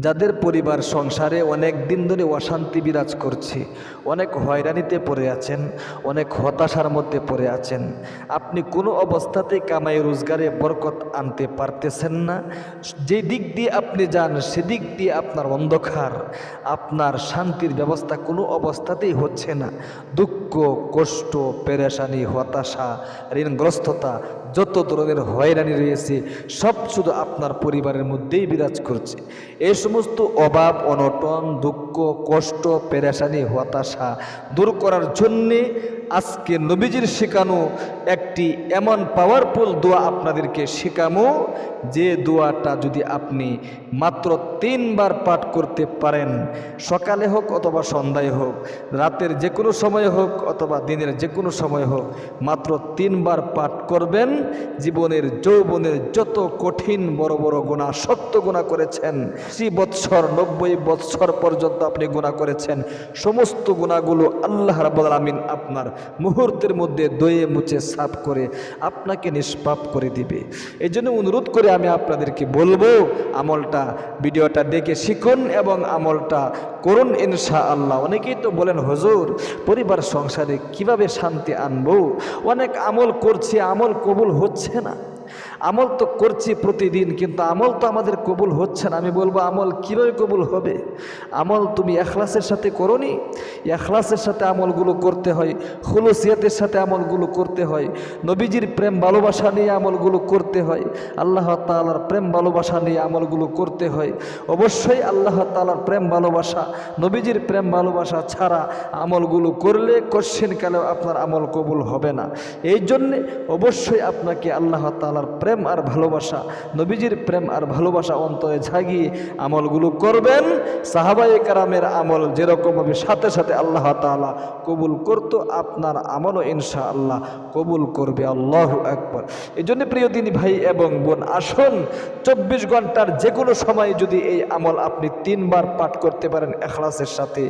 যাদের পরিবার সংসারে অনেক দিন ধরে অশান্তি বিরাজ করছে, অনেক হয়রানিতে পড়ে আছেন, অনেক হতাশার মধ্যে পড়ে আছেন, আপনি কোনো অবস্থাতেই কামাই রোজগারে বরকত আনতে পারতেছেন না? যে দিক দিয়ে আপনি যান, সেদিক দিয়ে আপনার অন্ধকার, আপনার শান্তির ব্যবস্থা কোনো অবস্থাতেই হচ্ছে না। দুঃখ, কষ্ট, পেরেশানি, হতাশা, ঋণগ্রস্ততা যত ধরনের হয়রানি রয়েছে, সব শুধু আপনার পরিবারের মধ্যেই বিরাজ করছে। এই সমস্ত অভাব, অনটন, দুঃখ, কষ্ট, পেরেশানি, হতাশা দূর করার জন্যে আজকে নবীজির শেখানো একটি এমন পাওয়ারফুল দোয়া আপনাদেরকে শেখামো, যে দোয়াটা যদি আপনি মাত্র তিনবার পাঠ করতে পারেন, সকালে হোক অথবা সন্ধ্যায় হোক, রাতের যে কোনো সময় হোক অথবা দিনের যে কোনো সময় হোক, মাত্র তিনবার পাঠ করবেন, জীবনের যৌবনের যত কঠিন বড় বড় গুণা সত্য গুণা করেছেন, আশি বৎসর, নব্বই বৎসর পর্যন্ত আপনি গুণা করেছেন, সমস্ত গুণাগুলো আল্লাহ রাবুল আমিন আপনার মুহূর্তের মধ্যে দয়ে মুছে সাফ করে আপনাকে নিষ্পাপ করে দিবে। এই জন্য অনুরোধ করে আমি আপনাদেরকে বলব, আমলটা, ভিডিওটা দেখে শিখুন এবং আমলটা করুন ইনশা আল্লাহ অনেকেই তো বলেন, হজুর, পরিবার সংসারে কীভাবে শান্তি আনব? অনেক আমল করছে, আমল কবুল হচ্ছে না। আমল তো করছি প্রতিদিন, কিন্তু আমল তো আমাদের কবুল হচ্ছে না। আমি বলব, আমল কীভাবে কবুল হবে? আমল তুমি এখলাসের সাথে করো নি এখলাসের সাথে আমলগুলো করতে হয়, খুলুসিয়াতের সাথে আমলগুলো করতে হয়, নবীজির প্রেম ভালোবাসা নিয়ে আমলগুলো করতে হয়, আল্লাহ তালার প্রেম ভালোবাসা নিয়ে আমলগুলো করতে হয়। অবশ্যই আল্লাহ তালার প্রেম ভালোবাসা, নবীজির প্রেম ভালোবাসা ছাড়া আমলগুলো করলে কোশ্চেনকালেও আপনার আমল কবুল হবে না। এই জন্যে অবশ্যই আপনাকে আল্লাহ তালার প্রেম আর ভালোবাসা, নবীজির প্রেম আর ভালোবাসা অন্তরে ঝাগিয়ে আমলগুলো করবেন। সাহাবাই কারামের আমল যেরকমভাবে সাথে সাথে আল্লাহ তালা কবুল করতো আপনার আমলও ইনশা আল্লাহ কবুল করবে। আল্লাহ একবার এই জন্য প্রিয় দিনী ভাই এবং বোন, আসুন চব্বিশ ঘণ্টার যে কোনো সময় যদি এই আমল আপনি তিনবার পাঠ করতে পারেন এখলাসের সাথে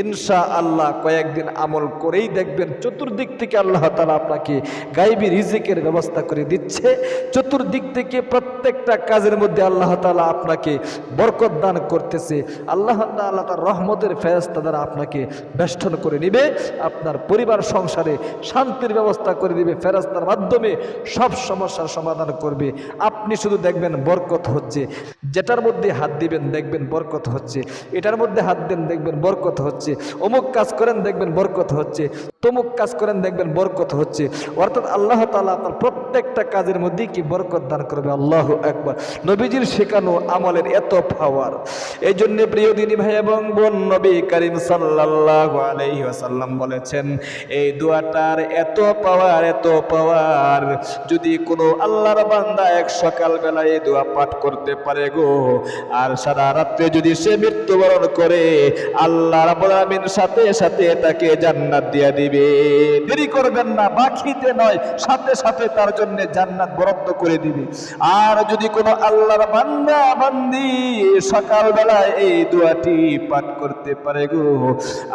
ইনশা আল্লাহ কয়েকদিন আমল করেই দেখবেন, চতুর্দিক থেকে আল্লাহ তালা আপনাকে গাইবি রিজিকের ব্যবস্থা করে দিচ্ছে। চতুর্দিক থেকে প্রত্যেকটা কাজের মধ্যে আল্লাহ তালা আপনাকে বরকত দান করতেছে। আল্লাহ তালা তার রহমতের ফেরস্তা দ্বারা আপনাকে বেষ্টন করে নিবে, আপনার পরিবার, সংসারে শান্তির ব্যবস্থা করে দিবে ফেরস্তার মাধ্যমে সব সমস্যার সমাধান করবে। আপনি শুধু দেখবেন বরকত হচ্ছে, যেটার মধ্যে হাত দিবেন দেখবেন বরকত হচ্ছে, এটার মধ্যে হাত দেন দেখবেন বরকত হচ্ছে, অমুক কাজ করেন দেখবেন বরকত হচ্ছে, তমুক কাজ করেন দেখবেন বরকত হচ্ছে। অর্থাৎ আল্লাহ তালা আপনার প্রত্যেকটা কাজের মধ্যেই কি বরকত দান করবে, আল্লাহ একবার নবীজির শেখানো আমলের এত পাওয়ার এই জন্যে প্রিয় দিনী ভাই এবং বোন, নবী করিম সাল্লাহ আলাইহি বলেছেন, এই দোয়াটার এত পাওয়ার এত পাওয়ার যদি কোনো আল্লাহর বান্দা এক সকাল বেলায় এই দোয়া পাঠ করতে পারে গো, আর সারা রাত্রে যদি সে মৃত্যুবরণ করে, আল্লাহ রাব্বুল আমিন সাথে সাথে তাকে জান্নাত দিয়ে দিবে। দেরি করবেন না, বাকিতে নয়, সাথে সাথে তার জন্য জান্নাত বরাদ্দ করে দিবে। আর যদি কোনো আল্লাহর বান্দা, বান্দি সকালবেলায় এই দোয়াটি পাঠ করতে পারে গো,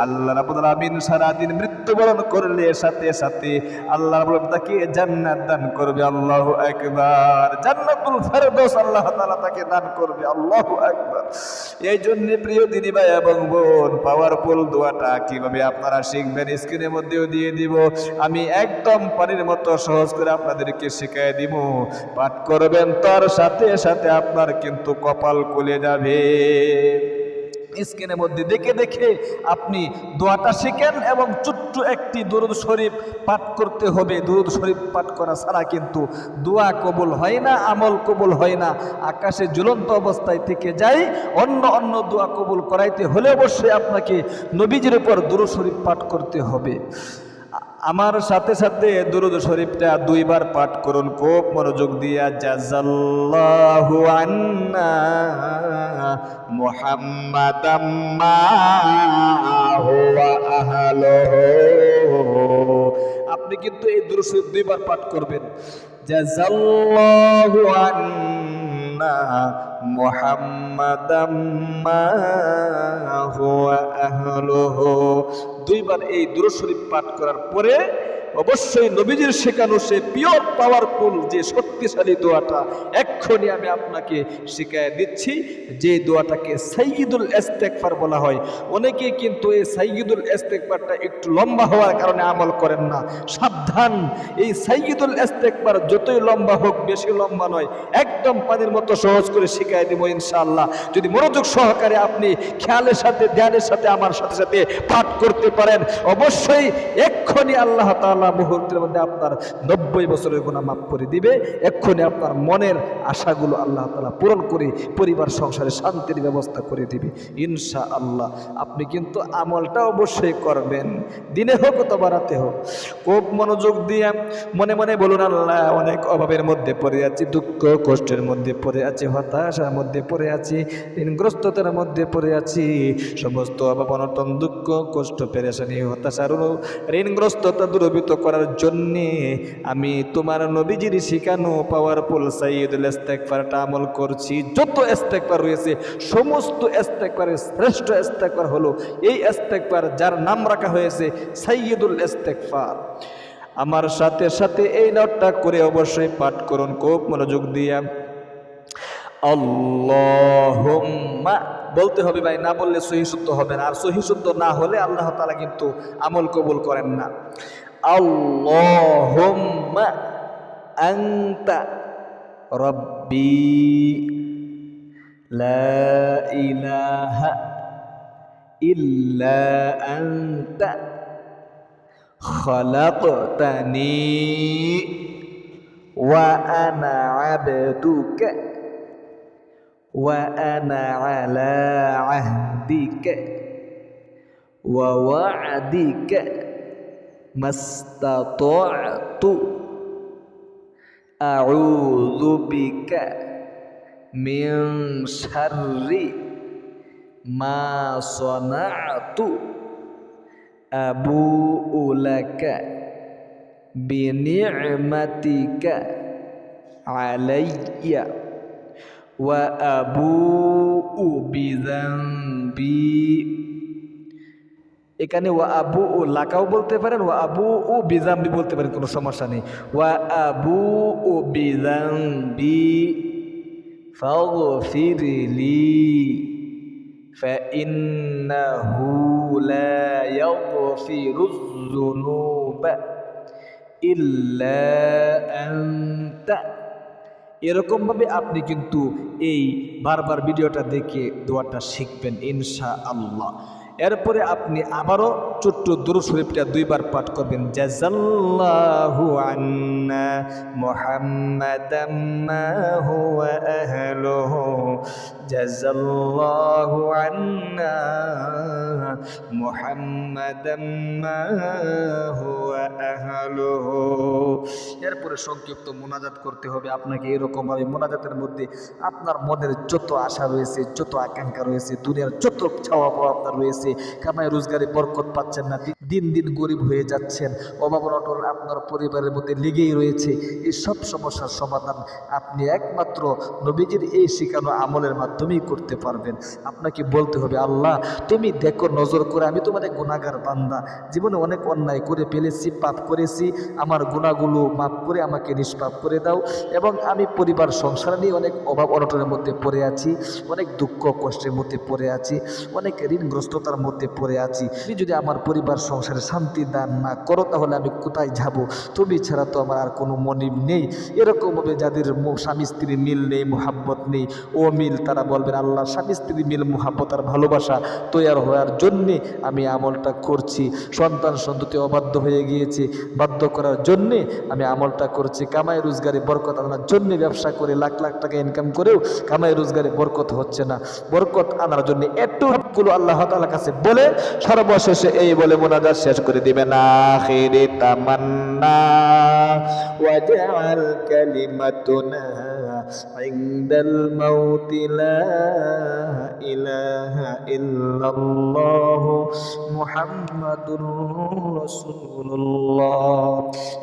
আল্লাহ রাব্বুল আমিন সারা দিন মৃত্যুবরণ করলে সাথে সাথে আল্লাহ আমিন তাকে জান্নাত দান করবে, আল্লাহ একবার জান্নাতুল ফেরদৌস আল্লাহ তাআলা তাকে দান করবে, আল্লাহ একবার এই জন্য প্রিয় দিদি ভাই এবং বোন পাওয়ারফুল দোয়াটা কীভাবে আপনারা শিখবেন স্ক্রিনের মধ্যেও দিয়ে দিব। আমি একদম পানির মতো সহজ করে আপনাদেরকে শিখিয়ে দিব। পাঠ করবেন, তার সাথে সাথে আপনার কিন্তু কপাল খুলে যাবে। স্ক্রিনের মধ্যে দেখে দেখে আপনি দোয়াটা শিখেন এবং ছোট্ট একটি দরুদ শরীফ পাঠ করতে হবে। দরুদ শরীফ পাঠ করা ছাড়া কিন্তু দোয়া কবুল হয় না, আমল কবুল হয় না। আকাশে ঝুলন্ত অবস্থায় থেকে যায় অন্য অন্য দোয়া কবুল করাইতে হলে অবশ্যই আপনাকে নবীজির উপর দরুদ শরীফ পাঠ করতে হবে। আমার সাথে সাথে দুরুদ শরীফটা দুইবার পাঠ করুন, খুব মনোযোগ দিয়া। জাজাল্লাহু আন্না মুহাম্মাদাম আপনি কিন্তু এই দুরুদ শরীফ দুইবার পাঠ করবেন। জাজাল্লাহু আন্না মুহাম্মাদাম হুয়া আহলুহু। দুইবার এই দুরুদ শরীফ পাঠ করার পরে অবশ্যই নবীজির শেখানো সে পিওর পাওয়ারফুল যে শক্তিশালী দোয়াটা এক্ষুনি আমি আপনাকে শিখাই দিচ্ছি। যে দোয়াটাকে সাইয়দুল ইস্তেগফার বলা হয়। অনেকে কিন্তু এই সাইয়দুল ইস্তেগফারটা একটু লম্বা হওয়ার কারণে আমল করেন না। সাবধান, এই সাইয়দুল ইস্তেগফার যতই লম্বা হোক, বেশি লম্বা নয়। একদম পানির মতো সহজ করে শিখাই দেবো ইনশাআল্লাহ। যদি মনোযোগ সহকারে আপনি খেয়ালের সাথে, ধ্যানের সাথে, আমার সাথে সাথে পাঠ করতে পারেন, অবশ্যই এক্ষুনি আল্লাহ তাআলা মুহূর্তের মধ্যে আপনার নব্বই বছরের গুণা মাফ করে দিবে। এক্ষুনি আপনার মনের আশাগুলো আল্লাহ তাআলা পূরণ করে পরিবার, সংসারে শান্তির ব্যবস্থা করে দিবে। ইনশা আল্লাহ আপনি কিন্তু আমলটা অবশ্যই করবেন। দিনে হোক অথবা রাতে হোক, খুব মনোযোগ দিয়ে মনে মনে বলুন, আল্লাহ অনেক অভাবের মধ্যে পড়ে আছি, দুঃখ, কষ্টের মধ্যে পড়ে আছি, হতাশার মধ্যে পড়ে আছি, ঋণগ্রস্ততার মধ্যে পড়ে আছি। সমস্ত অভাব, অনটন, দুঃখ, কষ্ট, পেরেশানি, হতাশার ঋণগ্রস্ততা, দূরভূত করার জন্যে আমি তোমার নবীজির শিখানো পাওয়ারফুল সাইয়দুল ইস্তেগফারটা আমল করছি। যত ইস্তেগফার রয়েছে, সমস্ত ইস্তেগফারের শ্রেষ্ঠ ইস্তেগফার হলো এই ইস্তেগফার যার নাম রাখা হয়েছে সাইয়দুল ইস্তেগফার। আমার সাথে সাথে এই নোটটা করে অবশ্যই পাঠ করুন, খুব মনোযোগ দিয়ে। আল্লাহুম্মা, বলতে হবে ভাই, না বললে সহি শুদ্ধ হবে না। আর সহি শুদ্ধ না হলে আল্লাহ তালা কিন্তু আমল কবুল করেন না। اللهم أنت ربي لا إله إلا أنت. خلقتني وأنا عبدك وأنا على عهدك ووعدك ما استطعت أعوذ بك من شر ما صنعت أبوء لك بنعمتك علي وأبوء بذنبي এখানে ওয়া আবু ও লাকাও বলতে পারেন ওয়া আবু ও বিজাম্বি বলতে পারেন কোনো সমস্যা নেই ওয়া আবু ও বিজাম্বি ফাগফিরলি فإنه لا يغفر الذنوب إلا أنت এরকমভাবে আপনি কিন্তু এই বারবার ভিডিওটা দেখে দোয়াটা শিখবেন ইনশা আল্লাহ এরপরে আপনি আবারও ছোট্ট দুরু শরীফটা দুইবার পাঠ করবেন। জাজাল্লাহু আন্না মুহাম্মাদাম মা হুয়া আহলুহু। জাজাল্লাহু আন্না এরপরে সংক্ষিপ্ত মোনাজাত করতে হবে আপনাকে এরকমভাবে মোনাজাতের মধ্যে আপনার মনের যত আশা রয়েছে, যত আকাঙ্ক্ষা রয়েছে, দুনিয়ার যত ছাওয়া পাওয়া আপনার রয়েছে, কামাই রোজগারে বরকত পাচ্ছেন না, দিন দিন গরিব হয়ে যাচ্ছেন অভাব অটল আপনার পরিবারের মধ্যে লেগেই রয়েছে এই সব সমস্যার সমাধান আপনি একমাত্র নবীজির এই শিখানো আমলের মাধ্যমেই করতে পারবেন। আপনাকে বলতে হবে, আল্লাহ, তুমি দেখো নজর করে, আমি এক গুণাগার বান্দা। জীবনে অনেক অন্যায় করে ফেলেছি, পাপ করেছি। আমার গুণাগুলো মাফ করে আমাকে নিষ্পাপ করে দাও। এবং আমি পরিবার সংসার নিয়ে অনেক অভাব অনটনের মধ্যে পড়ে আছি, অনেক দুঃখ কষ্টের মধ্যে পড়ে আছি, অনেক ঋণগ্রস্ততার মধ্যে পড়ে আছি। তুমি যদি আমার পরিবার সংসারে শান্তি দান না করো, তাহলে আমি কোথায় যাব? তুমি ছাড়া তো আমার আর কোনো মনিব নেই। এরকমভাবে যাদের স্বামী স্ত্রী মিল নেই, মোহাব্বত নেই ও মিল তারা বলবেন, আল্লাহ, স্বামী স্ত্রী মিল, মোহাব্বত আর ভালোবাসা তৈয়ার হওয়ার জন্যে আমি আমলটা করছি। সন্তান সন্ততি অবাধ্য হয়ে গিয়েছে বাধ্য করার জন্যে আমি আমলটা করছি। কামাই রোজগারে বরকত আনার জন্যে ব্যবসা করে লাখ লাখ টাকা ইনকাম করেও কামাই রোজগারে বরকত হচ্ছে না। বরকত আনার জন্য একটু আল্লাহ তাআলার কাছে বলে, সর্বশেষে এই বলে মোনাজাত শেষ করে দিবেন। আখিরে তামান্না। কালিমাতুনা ইনদাল মাউতি লা ইলাহা ইল্লাল্লাহ।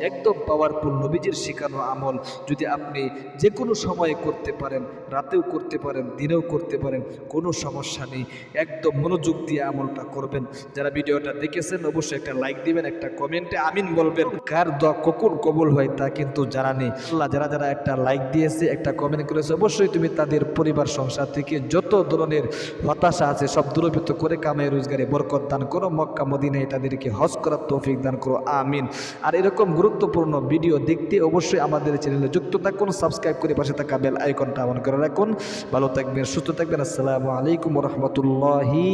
একদম পাওয়ারফুল নবীজির শেখানো আমল। যদি আপনি যে কোনো সময়ে করতে পারেন, রাতেও করতে পারেন, দিনেও করতে পারেন, কোনো সমস্যা নেই। একদম মনোযোগ দিয়ে আমলটা করবেন। যারা ভিডিওটা দেখেছেন, অবশ্যই একটা লাইক দিবেন, একটা কমেন্টে আমিন বলবেন। কার দোয়া কখন কবুল হয় তা কিন্তু জানা নেই। আল্লাহ যারা যারা একটা লাইক দিয়েছে, একটা কমেন্ট করেছে, অবশ্যই তুমি তাদের পরিবার, সংসার থেকে যত ধরনের হতাশা আছে, সব দূরীভূত করে কামাই রোজগারে বরকত দান করো, মক্কা, মদিনায় তাদেরকে হজ করার তৌফিক দান করো, আমিন। আর এরকম গুরুত্বপূর্ণ ভিডিও দেখতে অবশ্যই আমাদের চ্যানেলে যুক্ত থাকুন, সাবস্ক্রাইব করে পাশে থাকা বেল আইকনটা অন করে রাখুন। ভালো থাকবেন, সুস্থ থাকবেন, আসসালামু আলাইকুম রহমতুল্লাহি